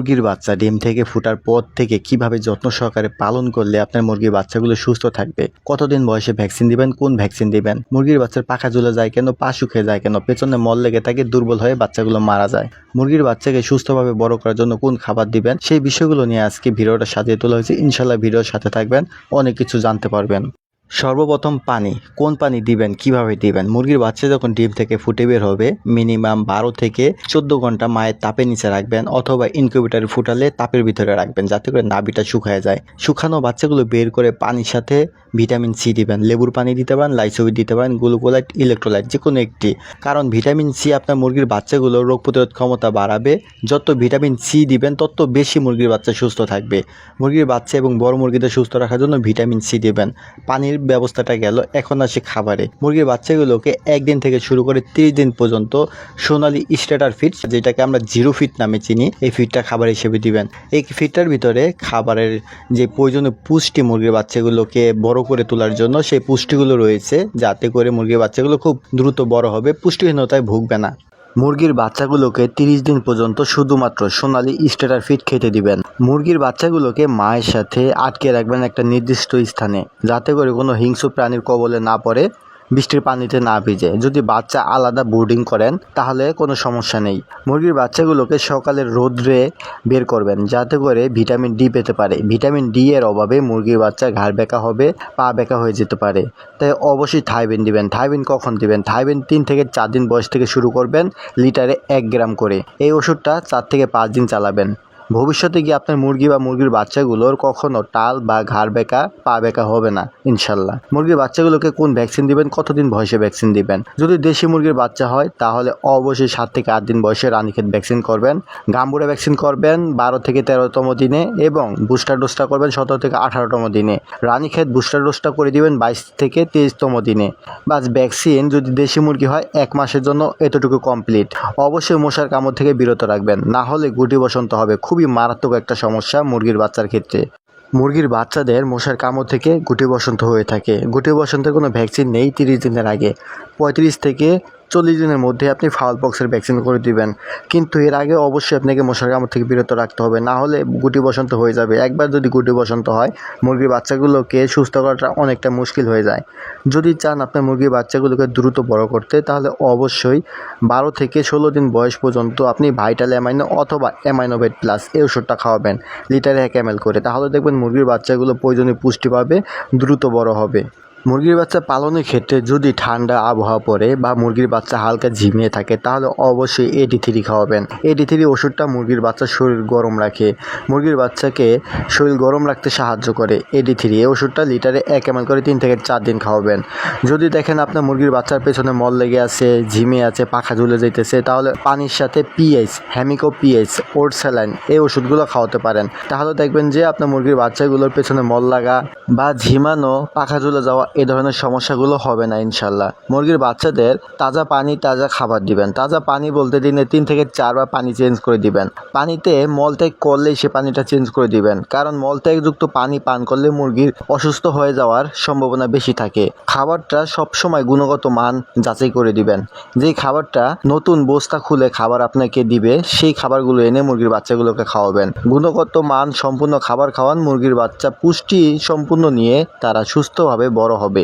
মুরগির বাচ্চা ডিম থেকে ফোটার পর থেকে কীভাবে যত্ন সহকারে পালন করলে আপনার মুরগির বাচ্চাগুলো সুস্থ থাকবে? কতদিন বয়সে ভ্যাকসিন দিবেন? কোন ভ্যাকসিন দিবেন? মুরগির বাচ্চার পাখা ঝুলে যায় কেন? পা শুকিয়ে যায় কেন? পেছনে মল লেগে থাকে, দুর্বল হয়ে বাচ্চাগুলো মারা যায়। মুরগির বাচ্চাকে সুস্থভাবে বড় করার জন্য কোন খাবার দিবেন? সেই বিষয়গুলো নিয়ে আজকে ভিডিওটা সাজিয়ে তোলা হয়েছে। ইনশাল্লাহ ভিডিওর সাথে থাকবেন। অনেক কিছু জানতে পারবেন। সর্বপ্রথম পানি, কোন পানি দিবেন, কীভাবে দিবেন? মুরগির বাচ্চা যখন ডিম থেকে ফুটে বের হবে মিনিমাম বারো থেকে চোদ্দ ঘণ্টা মায়ের তাপের নিচে রাখবেন অথবা ইনকিউবেটারে ফুটালে তাপের ভিতরে রাখবেন, যাতে করে নাভিটা শুকায় যায়। শুকানো বাচ্চাগুলো বের করে পানির সাথে ভিটামিন সি দিবেন, লেবুর পানি দিতে পারেন লাইসোবিট দিতে পারেন গ্লুকোলাইট ইলেকট্রোলাইট যে কোনো একটি। কারণ ভিটামিন সি আপনার মুরগির বাচ্চাগুলো রোগ প্রতিরোধ ক্ষমতা বাড়াবে, যত ভিটামিন সি দিবেন, তত বেশি মুরগির বাচ্চা সুস্থ থাকবে। মুরগির বাচ্চা এবং বড় মুরগিদের সুস্থ রাখার জন্য ভিটামিন সি দিবেন। পানির ব্যবস্থাটা গেল। এখন আসে খাবারে। মুরগির বাচ্চাগুলোকে একদিন থেকে শুরু করে তিরিশ দিন পর্যন্ত সোনালি স্ট্যাটার ফিট যেটাকে আমরা জিরো ফিট নামে চিনি, এই ফিটটা খাবার হিসেবে দিবেন। এই ফিটটার ভিতরে খাবারের যে প্রয়োজনীয় পুষ্টি মুরগির বাচ্চাগুলোকে বড় করে তোলার জন্য সেই পুষ্টিগুলো রয়েছে, যাতে করে মুরগির বাচ্চাগুলো খুব দ্রুত বড় হবে। পুষ্টিহীনতায় ভুগবে না। মুরগির বাচ্চাগুলোকে তিরিশ দিন পর্যন্ত শুধুমাত্র সোনালি স্টেটার ফিট খেতে দিবেন। মুরগির বাচ্চাগুলোকে মায়ের সাথে আটকে রাখবেন একটা নির্দিষ্ট স্থানে, যাতে করে কোনো হিংস্র প্রাণীর কবলে না পড়ে। বৃষ্টির পানিতে না ভিজে। যদি বাচ্চা আলাদা বোর্ডিং করেন, তাহলে কোনো সমস্যা নেই। মুরগির বাচ্চাগুলোকে সকালের রোদ্রে বের করবেন, যাতে করে ভিটামিন ডি পেতে পারে। ভিটামিন ডি এর অভাবে মুরগির বাচ্চা ঘাড় বেঁকা হবে, পা বেঁকা হয়ে যেতে পারে। তাই অবশ্যই থাইবিন দিবেন। থাইবিন কখন দিবেন? থাইবিন তিন থেকে চার দিন বয়স থেকে শুরু করবেন, লিটারে এক গ্রাম করে। এই ওষুধটা চার থেকে পাঁচ দিন চালাবেন। ভবিষ্যতে গিয়ে আপনার মুরগি বা মুরগির বাচ্চাগুলোর কখনো টাল বা ঘাড় বেঁকা পা বেঁকা হবে না, ইনশাল্লাহ। মুরগির বাচ্চাগুলোকে কোন ভ্যাকসিন দিবেন, কতদিন বয়সে ভ্যাকসিন দিবেন? যদি দেশি মুরগির বাচ্চা হয়, তাহলে অবশ্যই সাত থেকে আট দিন বয়সে রানীক্ষেত ভ্যাকসিন করবেন, গাম্বুরা ভ্যাকসিন করবেন বারো থেকে তেরোতম দিনে এবং বুস্টার ডোজটা করবেন সতেরো থেকে আঠারোতম দিনে। রানীক্ষেত বুস্টার ডোজটা করে দিবেন বাইশ থেকে তেইশতম দিনে। বাস ভ্যাকসিন যদি দেশি মুরগি হয়, এক মাসের জন্য এতটুকু কমপ্লিট। অবশ্যই মশার কামড় থেকে বিরত রাখবেন, না হলে গুটি বসন্ত হবে। খুবই মারাত্মক একটা সমস্যা মুরগির বাচ্চার ক্ষেত্রে। মুরগির বাচ্চাদের মশার কামড় থেকে গুটি বসন্ত হয়ে থাকে। গুটি বসন্তের কোনো ভ্যাকসিন নেই তিরিশ দিনের আগে। পঁয়ত্রিশ থেকে চল্লিশ দিনের মধ্যে আপনি ফাউল পক্সের ভ্যাকসিন করে দিবেন। কিন্তু এর আগে অবশ্যই আপনাকে মশার কামড় থেকে বিরত রাখতে হবে। না হলে গুটি বসন্ত হয়ে যাবে। একবার যদি গুটি বসন্ত হয়, মুরগির বাচ্চাগুলোকে সুস্থ করাটা অনেকটা মুশকিল হয়ে যায়। যদি চান আপনার মুরগির বাচ্চাগুলোকে দ্রুত বড় করতে, তাহলে অবশ্যই বারো থেকে ষোলো দিন বয়স পর্যন্ত আপনি ভাইটাল অ্যামাইনো অথবা অ্যামাইনোভেট প্লাস এই ওষুধটা খাওয়াবেন। লিটারে এক এম করে। তাহলে দেখবেন মুরগির বাচ্চাগুলো প্রয়োজনীয় পুষ্টি পাবে, দ্রুত বড় হবে। মুরগির বাচ্চা পালনের ক্ষেত্রে যদি ঠান্ডা আবহাওয়া পড়ে বা মুরগির বাচ্চা হালকা ঝিমিয়ে থাকে, তাহলে অবশ্যই এডি থ্রি খাওয়াবেন। এডি থ্রি ওষুধটা মুরগির বাচ্চার শরীর গরম রাখে। মুরগির বাচ্চাকে শরীর গরম রাখতে সাহায্য করে। এডি থ্রি এই ওষুধটা লিটারে এক এম করে তিন থেকে চার দিন খাওয়াবেন। যদি দেখেন আপনার মুরগির বাচ্চার পেছনে মল লেগে আছে, ঝিমিয়ে আছে, পাখা ঝুলে যেতেছে তাহলে পানির সাথে পিএইচ হ্যামিকো পিএইচ ওট স্যালাইন এই ওষুধগুলো খাওয়াতে পারেন। তাহলে দেখবেন যে আপনার মুরগির বাচ্চাগুলোর পেছনে মল লাগা বা ঝিমানো, পাখা ঝুলে যাওয়া এ ধরনের সমস্যাগুলো হবে না, ইনশাল্লাহ। মুরগির বাচ্চাদের তাজা পানি, তাজা খাবার দিবেন। তাজা পানি বলতে দিনে তিন থেকে চারবার পানি চেঞ্জ করে দিবেন। পানিতে মলত্যাগ করলেই সে পানিটা চেঞ্জ করে দিবেন। কারণ মলত্যাগযুক্ত পানি পান করলে মুরগির অসুস্থ হয়ে যাওয়ার সম্ভাবনা বেশি থাকে। খাবারটা সবসময় গুণগত মান যাচাই করে দিবেন। যেই খাবারটা নতুন বস্তা খুলে খাবার আপনাকে দিবে, সেই খাবারগুলো এনে মুরগির বাচ্চাগুলোকে খাওয়াবেন। গুণগত মান সম্পূর্ণ খাবার খাওয়ান মুরগির বাচ্চা পুষ্টি সম্পূর্ণ নিয়ে তারা সুস্থভাবে বড় হবে